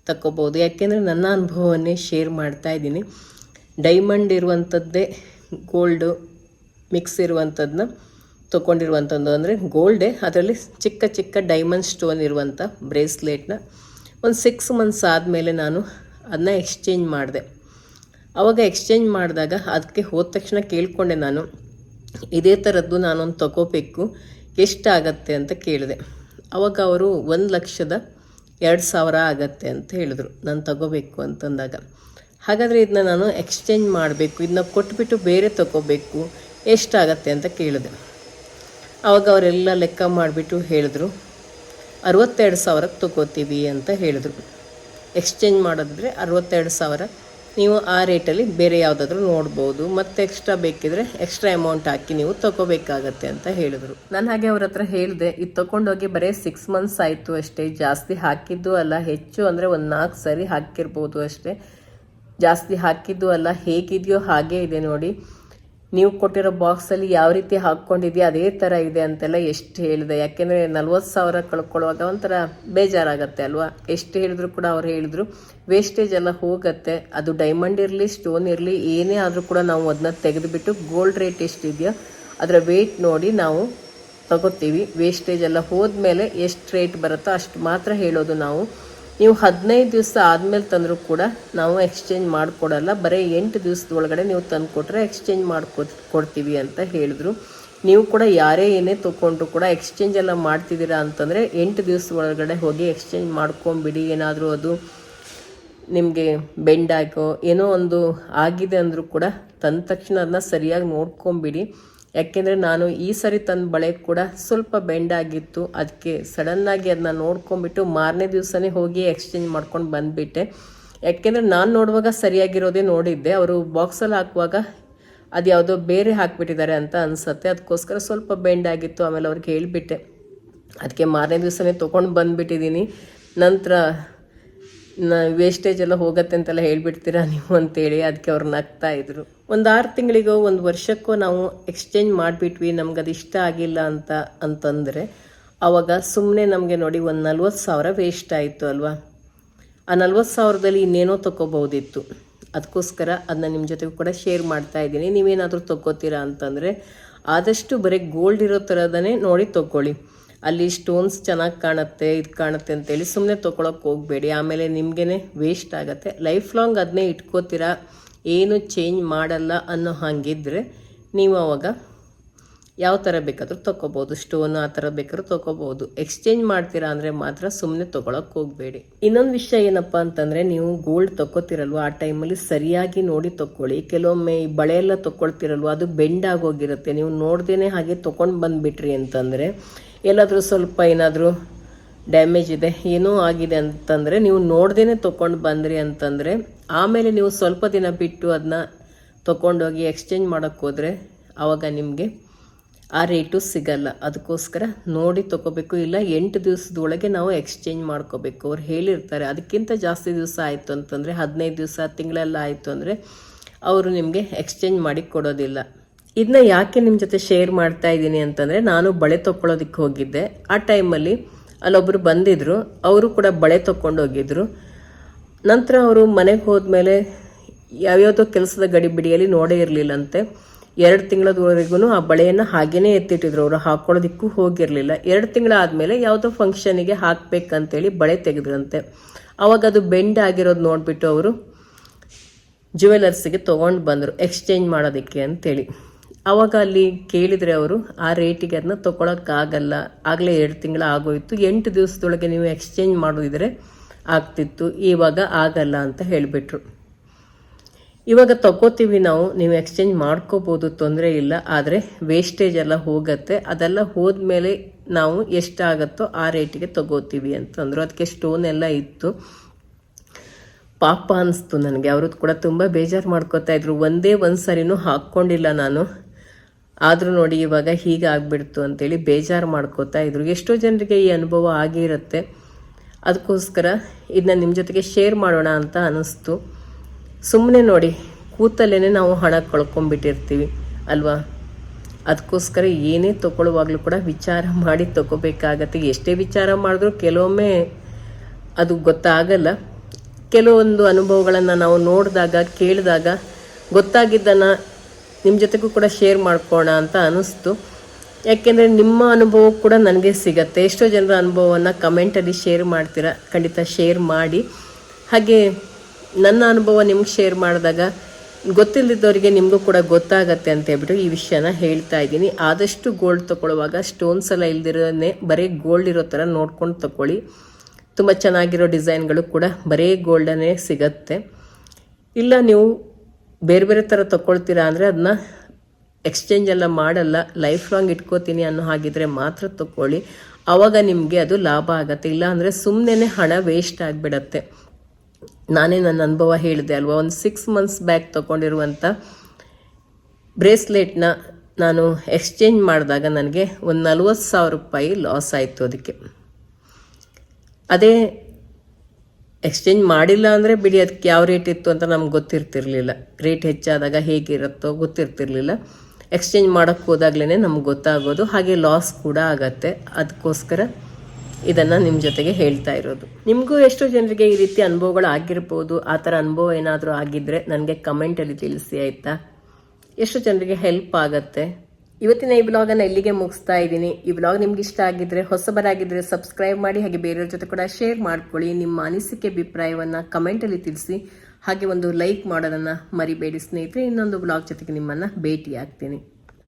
ತಗೋಬೋದು ಯಾಕೆಂದರೆ ನನ್ನ ಅನುಭವವನ್ನೇ ಶೇರ್ ಮಾಡ್ತಾ ಇದ್ದೀನಿ. ಡೈಮಂಡ್ ಇರುವಂಥದ್ದೇ ಗೋಲ್ಡು ಮಿಕ್ಸ್ ಇರುವಂಥದ್ದನ್ನ ತೊಗೊಂಡಿರುವಂಥದ್ದು ಅಂದರೆ ಗೋಲ್ಡೆ ಅದರಲ್ಲಿ ಚಿಕ್ಕ ಚಿಕ್ಕ ಡೈಮಂಡ್ ಸ್ಟೋನ್ ಇರುವಂಥ ಬ್ರೇಸ್ಲೆಟ್ನ ಒಂದು ಸಿಕ್ಸ್ ಮಂತ್ಸ್ ಆದಮೇಲೆ ನಾನು ಅದನ್ನ ಎಕ್ಸ್ಚೇಂಜ್ ಮಾಡಿದೆ. ಅವಾಗ ಎಕ್ಸ್ಚೇಂಜ್ ಮಾಡಿದಾಗ ಅದಕ್ಕೆ ಹೋದ ತಕ್ಷಣ ಕೇಳಿಕೊಂಡೆ ನಾನು, ಇದೇ ಥರದ್ದು ನಾನೊಂದು ತಗೋಬೇಕು, ಎಷ್ಟಾಗತ್ತೆ ಅಂತ ಕೇಳಿದೆ. ಅವಾಗ ಅವರು ಒಂದು ಲಕ್ಷದ ಎರಡು ಸಾವಿರ ಆಗತ್ತೆ ಅಂತ ಹೇಳಿದ್ರು, ನಾನು ತಗೋಬೇಕು ಅಂತಂದಾಗ. ಹಾಗಾದರೆ ಇದನ್ನ ನಾನು ಎಕ್ಸ್ಚೇಂಜ್ ಮಾಡಬೇಕು ಇದನ್ನ ಕೊಟ್ಬಿಟ್ಟು ಬೇರೆ ತಗೋಬೇಕು, ಎಷ್ಟಾಗತ್ತೆ ಅಂತ ಕೇಳಿದೆ. ಆವಾಗ ಅವರೆಲ್ಲ ಲೆಕ್ಕ ಮಾಡಿಬಿಟ್ಟು ಹೇಳಿದ್ರು, ಅರವತ್ತೆರಡು ಸಾವಿರಕ್ಕೆ ತಗೋತೀವಿ ಅಂತ ಹೇಳಿದ್ರು. ಎಕ್ಸ್ಚೇಂಜ್ ಮಾಡಿದ್ರೆ ಅರವತ್ತೆರಡು ಸಾವಿರ. ನೀವು ಆ ರೇಟಲ್ಲಿ ಬೇರೆ ಯಾವುದಾದ್ರೂ ನೋಡ್ಬೋದು, ಮತ್ತೆ ಎಕ್ಸ್ಟ್ರಾ ಬೇಕಿದ್ರೆ ಎಕ್ಸ್ಟ್ರಾ ಅಮೌಂಟ್ ಹಾಕಿ ನೀವು ತಗೋಬೇಕಾಗತ್ತೆ ಅಂತ ಹೇಳಿದ್ರು. ನಾನು ಹಾಗೆ ಅವ್ರ ಹತ್ರ ಹೇಳಿದೆ, ಇದು ತೊಗೊಂಡೋಗಿ ಬರೀ ಸಿಕ್ಸ್ ಮಂತ್ಸ್ ಆಯಿತು ಅಷ್ಟೇ, ಜಾಸ್ತಿ ಹಾಕಿದ್ದು ಅಲ್ಲ, ಹೆಚ್ಚು ಅಂದರೆ ಒಂದು ನಾಲ್ಕು ಸರಿ ಹಾಕಿರ್ಬೋದು ಅಷ್ಟೇ. ಜಾಸ್ತಿ ಹಾಕಿದ್ದು ಅಲ್ಲ, ಹೇಗಿದೆಯೋ ಹಾಗೇ ಇದೆ ನೋಡಿ. ನೀವು ಕೊಟ್ಟಿರೋ ಬಾಕ್ಸಲ್ಲಿ ಯಾವ ರೀತಿ ಹಾಕ್ಕೊಂಡಿದ್ಯಾ, ಅದೇ ಥರ ಇದೆ ಅಂತೆಲ್ಲ ಎಷ್ಟು ಹೇಳಿದೆ. ಯಾಕೆಂದರೆ ನಲ್ವತ್ತು ಸಾವಿರ ಕಳ್ಕೊಳ್ಳುವಾಗ ಒಂಥರ ಬೇಜಾರಾಗತ್ತೆ ಅಲ್ವಾ? ಎಷ್ಟು ಹೇಳಿದ್ರು ಕೂಡ ಅವ್ರು ಹೇಳಿದ್ರು ವೇಸ್ಟೇಜ್ ಎಲ್ಲ ಹೋಗುತ್ತೆ. ಅದು ಡೈಮಂಡ್ ಇರಲಿ ಸ್ಟೋನ್ ಇರಲಿ, ಏನೇ ಆದರೂ ಕೂಡ ನಾವು ಅದನ್ನ ತೆಗೆದುಬಿಟ್ಟು ಗೋಲ್ಡ್ ರೇಟ್ ಎಷ್ಟಿದೆಯೋ, ಅದರ ವೇಟ್ ನೋಡಿ ನಾವು ತಗೋತೀವಿ. ವೇಸ್ಟೇಜ್ ಎಲ್ಲ ಹೋದ್ಮೇಲೆ ಎಷ್ಟು ರೇಟ್ ಬರುತ್ತೋ ಅಷ್ಟು ಮಾತ್ರ ಹೇಳೋದು ನಾವು. ನೀವು ಹದಿನೈದು ದಿವಸ ಆದಮೇಲೆ ತಂದರೂ ಕೂಡ ನಾವು ಎಕ್ಸ್ಚೇಂಜ್ ಮಾಡಿಕೊಡಲ್ಲ. ಬರೀ ಎಂಟು ದಿವಸದ ಒಳಗಡೆ ನೀವು ತಂದು ಕೊಟ್ಟರೆ ಎಕ್ಸ್ಚೇಂಜ್ ಮಾಡ್ಕೊ ಕೊಡ್ತೀವಿ ಅಂತ ಹೇಳಿದ್ರು. ನೀವು ಕೂಡ ಯಾರೇ ಏನೇ ತೊಗೊಂಡ್ರು ಕೂಡ ಎಕ್ಸ್ಚೇಂಜ್ ಎಲ್ಲ ಮಾಡ್ತಿದ್ದೀರಾ ಅಂತಂದರೆ ಎಂಟು ದಿವಸದ ಒಳಗಡೆ ಹೋಗಿ ಎಕ್ಸ್ಚೇಂಜ್ ಮಾಡ್ಕೊಂಬಿಡಿ. ಏನಾದರೂ ಅದು ನಿಮಗೆ ಬೆಂಡ್ ಆಗೋ ಏನೋ ಒಂದು ಆಗಿದೆ ಅಂದರೂ ಕೂಡ ತಂದ ತಕ್ಷಣ ಅದನ್ನ ಸರಿಯಾಗಿ ನೋಡ್ಕೊಂಬಿಡಿ. ಯಾಕೆಂದರೆ ನಾನು ಈ ಸರಿ ತಂದ ಬಳೆ ಕೂಡ ಸ್ವಲ್ಪ ಬೆಂಡ್ ಆಗಿತ್ತು ಅದಕ್ಕೆ ಸಡನ್ನಾಗಿ ಅದನ್ನ ನೋಡ್ಕೊಂಬಿಟ್ಟು ಮಾರನೇ ದಿವಸನೇ ಹೋಗಿ ಎಕ್ಸ್ಚೇಂಜ್ ಮಾಡ್ಕೊಂಡು ಬಂದುಬಿಟ್ಟೆ. ಯಾಕೆಂದರೆ ನಾನು ನೋಡುವಾಗ ಸರಿಯಾಗಿರೋದೇ ನೋಡಿದ್ದೆ. ಅವರು ಬಾಕ್ಸಲ್ಲಿ ಹಾಕುವಾಗ ಅದು ಯಾವುದೋ ಬೇರೆ ಹಾಕ್ಬಿಟ್ಟಿದ್ದಾರೆ ಅಂತ ಅನಿಸುತ್ತೆ. ಅದಕ್ಕೋಸ್ಕರ ಸ್ವಲ್ಪ ಬೆಂಡ್ ಆಗಿತ್ತು ಆಮೇಲೆ ಅವ್ರಿಗೆ ಹೇಳಿಬಿಟ್ಟೆ. ಅದಕ್ಕೆ ಮಾರನೇ ದಿವಸನೇ ತೊಗೊಂಡು ಬಂದುಬಿಟ್ಟಿದ್ದೀನಿ. ನಂತರ ನ ವೇಸ್ಟೇಜ್ ಎಲ್ಲ ಹೋಗತ್ತೆ ಅಂತೆಲ್ಲ ಹೇಳಿಬಿಡ್ತೀರಾ ನೀವು ಅಂತೇಳಿ ಅದಕ್ಕೆ ಅವ್ರು ನಗ್ತಾ ಇದ್ರು. ಒಂದು ಆರು ತಿಂಗಳಿಗೋ ಒಂದು ವರ್ಷಕ್ಕೋ ನಾವು ಎಕ್ಸ್ಚೇಂಜ್ ಮಾಡಿಬಿಟ್ವಿ, ನಮ್ಗೆ ಅದು ಇಷ್ಟ ಆಗಿಲ್ಲ ಅಂತ ಅಂತಂದರೆ ಆವಾಗ ಸುಮ್ಮನೆ ನಮಗೆ ನೋಡಿ ಒಂದು ನಲ್ವತ್ತು ಸಾವಿರ ವೇಸ್ಟ್ ಆಯಿತು ಅಲ್ವಾ? ಆ ನಲ್ವತ್ತು ಸಾವಿರದಲ್ಲಿ ಇನ್ನೇನೋ ತೊಗೋಬೋದಿತ್ತು ಅದಕ್ಕೋಸ್ಕರ ಅದನ್ನ ನಿಮ್ಮ ಜೊತೆಗೂ ಕೂಡ ಶೇರ್ ಮಾಡ್ತಾ ಇದ್ದೀನಿ. ನೀವೇನಾದರೂ ತೊಗೋತೀರಾ ಅಂತಂದರೆ, ಆದಷ್ಟು ಬರೀ ಗೋಲ್ಡ್ ಇರೋ ಥರದನೇ ನೋಡಿ ತೊಗೊಳ್ಳಿ ಅಲ್ಲಿ ಸ್ಟೋನ್ಸ್ ಚೆನ್ನಾಗಿ ಕಾಣುತ್ತೆ, ಇದು ಕಾಣುತ್ತೆ ಅಂತೇಳಿ ಸುಮ್ಮನೆ ತೊಗೊಳಕ್ಕೆ ಹೋಗಬೇಡಿ. ಆಮೇಲೆ ನಿಮಗೇ ವೇಸ್ಟ್ ಆಗುತ್ತೆ. ಲೈಫ್ ಲಾಂಗ್ ಅದನ್ನೇ ಇಟ್ಕೋತೀರಾ? ಏನು ಚೇಂಜ್ ಮಾಡಲ್ಲ ಅನ್ನೋ ಹಾಗಿದ್ರೆ ನೀವು ಅವಾಗ ಯಾವ ಥರ ಬೇಕಾದರೂ ತೊಗೋಬೋದು ಸ್ಟೋನ್ ಆ ಥರ ಬೇಕಾದ್ರೂ ತೊಗೋಬೋದು ಎಕ್ಸ್ಚೇಂಜ್ ಮಾಡ್ತೀರಾ ಅಂದರೆ ಮಾತ್ರ ಸುಮ್ಮನೆ ತೊಗೊಳಕ್ಕೆ ಹೋಗಬೇಡಿ. ಇನ್ನೊಂದು ವಿಷಯ ಏನಪ್ಪ ಅಂತಂದರೆ ನೀವು ಗೋಲ್ಡ್ ತೊಗೋತಿರಲ್ವ ಆ ಟೈಮಲ್ಲಿ ಸರಿಯಾಗಿ ನೋಡಿ ತೊಗೊಳ್ಳಿ ಕೆಲವೊಮ್ಮೆ ಈ ಬಳೆ ಎಲ್ಲ ತೊಗೊಳ್ತಿರಲ್ವ ಅದು ಬೆಂಡ್ ಆಗೋಗಿರುತ್ತೆ. ನೀವು ನೋಡ್ದೇನೆ ಹಾಗೆ ತೊಗೊಂಡು ಬಂದುಬಿಟ್ರಿ ಅಂತಂದರೆ, ಎಲ್ಲಾದರೂ ಸ್ವಲ್ಪ ಏನಾದರೂ ಡ್ಯಾಮೇಜ್ ಇದೆ, ಏನೋ ಆಗಿದೆ ಅಂತಂದರೆ ನೀವು ನೋಡ್ದೇ ತೊಗೊಂಡು ಬಂದ್ರಿ ಅಂತಂದರೆ, ಆಮೇಲೆ ನೀವು ಸ್ವಲ್ಪ ದಿನ ಬಿಟ್ಟು ಅದನ್ನ ತೊಗೊಂಡೋಗಿ ಎಕ್ಸ್ಚೇಂಜ್ ಮಾಡೋಕ್ಕೆ ಹೋದರೆ ಆವಾಗ ನಿಮಗೆ ಆ ರೇಟು ಸಿಗಲ್ಲ. ಅದಕ್ಕೋಸ್ಕರ ನೋಡಿ ತೊಗೋಬೇಕು ಇಲ್ಲ, ಎಂಟು ದಿವಸದೊಳಗೆ ನಾವು ಎಕ್ಸ್ಚೇಂಜ್ ಮಾಡ್ಕೋಬೇಕು. ಅವ್ರು ಹೇಳಿರ್ತಾರೆ, ಅದಕ್ಕಿಂತ ಜಾಸ್ತಿ ದಿವಸ ಆಯಿತು ಅಂತಂದರೆ, ಹದಿನೈದು ದಿವಸ, ತಿಂಗಳೆಲ್ಲ ಆಯಿತು ಅಂದರೆ ಅವರು ನಿಮಗೆ ಎಕ್ಸ್ಚೇಂಜ್ ಮಾಡಿ ಕೊಡೋದಿಲ್ಲ. ಇದನ್ನ ಯಾಕೆ ನಿಮ್ಮ ಜೊತೆ ಶೇರ್ ಮಾಡ್ತಾ ಇದ್ದೀನಿ ಅಂತಂದರೆ, ನಾನು ಬಳೆ ತೊಗೊಳೋದಕ್ಕೆ ಹೋಗಿದ್ದೆ. ಆ ಟೈಮಲ್ಲಿ ಅಲ್ಲೊಬ್ಬರು ಬಂದಿದ್ದರು ಅವರು ಕೂಡ ಬಳೆ ಹೋಗಿದ್ರು. ನಂತರ ಅವರು ಮನೆಗೆ ಹೋದ್ಮೇಲೆ ಯಾವ್ಯಾವುದೋ ಕೆಲಸದ ಗಡಿಬಿಡಿಯಲ್ಲಿ ನೋಡೇ ಇರಲಿಲ್ಲಂತೆ. ಎರಡು ತಿಂಗಳದವರೆಗೂ ಆ ಬಳೆಯನ್ನು ಹಾಗೇನೇ ಎತ್ತಿಟ್ಟಿದ್ರು ಅವರು, ಹಾಕೊಳ್ಳೋದಕ್ಕೂ ಹೋಗಿರಲಿಲ್ಲ. ಎರಡು ತಿಂಗಳಾದಮೇಲೆ ಯಾವುದೋ ಫಂಕ್ಷನಿಗೆ ಹಾಕಬೇಕಂತೇಳಿ ಬಳೆ ತೆಗೆದ್ರಂತೆ. ಅವಾಗ ಅದು ಬೆಂಡ್ ಆಗಿರೋದು ನೋಡಿಬಿಟ್ಟು ಅವರು ಜುವೆಲರ್ಸಿಗೆ ತೊಗೊಂಡು ಬಂದರು ಎಕ್ಸ್ಚೇಂಜ್ ಮಾಡೋದಕ್ಕೆ ಅಂತೇಳಿ. ಆವಾಗ ಅಲ್ಲಿ ಕೇಳಿದರೆ ಅವರು, ಆ ರೇಟಿಗೆ ಅದನ್ನ ತೊಗೊಳಕ್ಕಾಗಲ್ಲ ಆಗಲೇ ಎರಡು ತಿಂಗಳ ಆಗೋಯ್ತು. ಎಂಟು ದಿವಸದೊಳಗೆ ನೀವು ಎಕ್ಸ್ಚೇಂಜ್ ಮಾಡೋದಿದ್ರೆ ಆಗ್ತಿತ್ತು. ಇವಾಗ ಆಗಲ್ಲ ಅಂತ ಹೇಳಿಬಿಟ್ರು. ಇವಾಗ ತಗೋತೀವಿ ನಾವು, ನೀವು ಎಕ್ಸ್ಚೇಂಜ್ ಮಾಡ್ಕೋಬೋದು, ತೊಂದರೆ ಇಲ್ಲ. ಆದರೆ ವೇಸ್ಟೇಜ್ ಎಲ್ಲ ಹೋಗುತ್ತೆ. ಅದೆಲ್ಲ ಹೋದ್ಮೇಲೆ ನಾವು ಎಷ್ಟಾಗತ್ತೋ ಆ ರೇಟಿಗೆ ತಗೋತೀವಿ ಅಂತಂದರು. ಅದಕ್ಕೆ ಸ್ಟೋನ್ ಎಲ್ಲ ಇತ್ತು. ಪಾಪ ಅನಿಸ್ತು ನನಗೆ. ಅವ್ರದ್ದು ಕೂಡ ತುಂಬ ಬೇಜಾರು ಮಾಡ್ಕೋತಾ ಇದ್ರು. ಒಂದೇ ಒಂದು ಸರಿನೂ ಹಾಕ್ಕೊಂಡಿಲ್ಲ ನಾನು. ಆದರೂ ನೋಡಿ ಇವಾಗ ಹೀಗೆ ಆಗ್ಬಿಡ್ತು ಅಂತೇಳಿ ಬೇಜಾರು ಮಾಡ್ಕೋತಾ ಇದ್ರು. ಎಷ್ಟೋ ಜನರಿಗೆ ಈ ಅನುಭವ ಆಗಿರುತ್ತೆ ಅದಕ್ಕೋಸ್ಕರ ಇದನ್ನ ನಿಮ್ಮ ಜೊತೆಗೆ ಶೇರ್ ಮಾಡೋಣ ಅಂತ ಅನ್ನಿಸ್ತು ಸುಮ್ಮನೆ ನೋಡಿ ಕೂತಲ್ಲೇ ನಾವು ಹಣ ಕಳ್ಕೊಂಡ್ಬಿಟ್ಟಿರ್ತೀವಿ, ಅಲ್ವಾ? ಅದಕ್ಕೋಸ್ಕರ ಏನೇ ತಗೊಳ್ಳುವಾಗಲೂ ಕೂಡ ವಿಚಾರ ಮಾಡಿ ತಗೋಬೇಕಾಗತ್ತೆ. ಎಷ್ಟೇ ವಿಚಾರ ಮಾಡಿದ್ರು ಕೆಲವೊಮ್ಮೆ ಅದು ಗೊತ್ತಾಗಲ್ಲ. ಕೆಲವೊಂದು ಅನುಭವಗಳನ್ನು ನಾವು ನೋಡಿದಾಗ, ಕೇಳಿದಾಗ ಗೊತ್ತಾಗಿದ್ದನ್ನು ನಿಮ್ಮ ಜೊತೆಗೂ ಕೂಡ ಶೇರ್ ಮಾಡ್ಕೋಣ ಅಂತ ಅನ್ನಿಸ್ತು. ಯಾಕೆಂದರೆ ನಿಮ್ಮ ಅನುಭವ ಕೂಡ ನನಗೆ ಸಿಗತ್ತೆ. ಎಷ್ಟೋ ಜನರ ಅನುಭವವನ್ನು ಕಮೆಂಟಲ್ಲಿ ಶೇರ್ ಮಾಡ್ತೀರಾ, ಖಂಡಿತ ಶೇರ್ ಮಾಡಿ. ಹಾಗೆ ನನ್ನ ಅನುಭವ ನಿಮ್ಗೆ ಶೇರ್ ಮಾಡಿದಾಗ ಗೊತ್ತಿಲ್ಲದವರಿಗೆ ನಿಮಗೂ ಕೂಡ ಗೊತ್ತಾಗತ್ತೆ ಅಂತ ಹೇಳ್ಬಿಟ್ಟು ಈ ವಿಷಯನ ಹೇಳ್ತಾ ಇದ್ದೀನಿ. ಆದಷ್ಟು ಗೋಲ್ಡ್ ತೊಗೊಳ್ಳುವಾಗ ಸ್ಟೋನ್ಸ್ ಎಲ್ಲ ಇಲ್ದಿರೋನೇ ಬರೀ ಗೋಲ್ಡ್ ಇರೋ ಥರ ನೋಡ್ಕೊಂಡು ತಗೊಳ್ಳಿ. ತುಂಬ ಚೆನ್ನಾಗಿರೋ ಡಿಸೈನ್ಗಳು ಕೂಡ ಬರೀ ಗೋಲ್ಡನ್ನೇ ಸಿಗತ್ತೆ. ಇಲ್ಲ ನೀವು ಬೇರೆ ಬೇರೆ ಥರ ತೊಗೊಳ್ತೀರಾ ಅಂದರೆ ಅದನ್ನ ಎಕ್ಸ್ಚೇಂಜ್ ಎಲ್ಲ ಮಾಡಲ್ಲ. ಲೈಫ್ ಲಾಂಗ್ ಇಟ್ಕೋತೀನಿ ಅನ್ನೋ ಹಾಗಿದ್ರೆ ಮಾತ್ರ ತೊಗೊಳ್ಳಿ. ಆವಾಗ ನಿಮಗೆ ಅದು ಲಾಭ ಆಗುತ್ತೆ. ಇಲ್ಲ ಅಂದರೆ ಸುಮ್ಮನೆ ಹಣ ವೇಸ್ಟ್ ಆಗಿಬಿಡತ್ತೆ. ನಾನೇ ನನ್ನ ಅನುಭವ ಹೇಳಿದೆ ಅಲ್ವಾ? ಒಂದು ಸಿಕ್ಸ್ ಮಂತ್ಸ್ ಬ್ಯಾಕ್ ತೊಗೊಂಡಿರುವಂಥ ಬ್ರೇಸ್ಲೆಟ್ನ ನಾನು ಎಕ್ಸ್ಚೇಂಜ್ ಮಾಡಿದಾಗ ನನಗೆ ಒಂದು ನಲ್ವತ್ತು ಸಾವಿರ ರೂಪಾಯಿ ಲಾಸ್ ಆಯಿತು ಅದಕ್ಕೆ. ಅದೇ ಎಕ್ಸ್ಚೇಂಜ್ ಮಾಡಿಲ್ಲ ಅಂದರೆ ಬಿಡಿ, ಅದಕ್ಕೆ ಯಾವ ರೇಟ್ ಇತ್ತು ಅಂತ ನಮ್ಗೆ ಗೊತ್ತಿರ್ತಿರ್ಲಿಲ್ಲ. ರೇಟ್ ಹೆಚ್ಚಾದಾಗ ಹೇಗಿರುತ್ತೋ ಗೊತ್ತಿರ್ತಿರ್ಲಿಲ್ಲ. ಎಕ್ಸ್ಚೇಂಜ್ ಮಾಡೋಕ್ಕೆ ಹೋದಾಗ್ಲೇ ನಮ್ಗೆ ಗೊತ್ತಾಗೋದು, ಹಾಗೆ ಲಾಸ್ ಕೂಡ ಆಗತ್ತೆ. ಅದಕ್ಕೋಸ್ಕರ ಇದನ್ನು ನಿಮ್ಮ ಜೊತೆಗೆ ಹೇಳ್ತಾ ಇರೋದು. ನಿಮಗೂ ಎಷ್ಟೋ ಜನರಿಗೆ ಈ ರೀತಿ ಅನುಭವಗಳು ಆಗಿರ್ಬೋದು. ಆ ಥರ ಅನುಭವ ಏನಾದರೂ ಆಗಿದ್ದರೆ ನನಗೆ ಕಮೆಂಟಲ್ಲಿ ತಿಳಿಸಿ, ಆಯಿತಾ? ಎಷ್ಟು ಜನರಿಗೆ ಹೆಲ್ಪ್ ಆಗತ್ತೆ. ಇವತ್ತಿನ ಈ ಬ್ಲಾಗನ್ನು ಇಲ್ಲಿಗೆ ಮುಗಿಸ್ತಾ ಇದ್ದೀನಿ. ಈ ಬ್ಲಾಗ್ ನಿಮ್ಗೆ ಇಷ್ಟ ಆಗಿದ್ರೆ ಹೊಸಬರಾಗಿದ್ದರೆ ಸಬ್ಸ್ಕ್ರೈಬ್ ಮಾಡಿ, ಹಾಗೆ ಬೇರೆಯವ್ರ ಜೊತೆ ಕೂಡ ಶೇರ್ ಮಾಡ್ಕೊಳ್ಳಿ. ನಿಮ್ಮ ಅನಿಸಿಕೆ, ಅಭಿಪ್ರಾಯವನ್ನು ಕಮೆಂಟಲ್ಲಿ ತಿಳಿಸಿ. ಹಾಗೆ ಒಂದು ಲೈಕ್ ಮಾಡೋದನ್ನು ಮರಿಬೇಡಿ ಸ್ನೇಹಿತರೆ. ಇನ್ನೊಂದು ಬ್ಲಾಗ್ ಜೊತೆಗೆ ನಿಮ್ಮನ್ನು ಭೇಟಿ ಆಗ್ತೀನಿ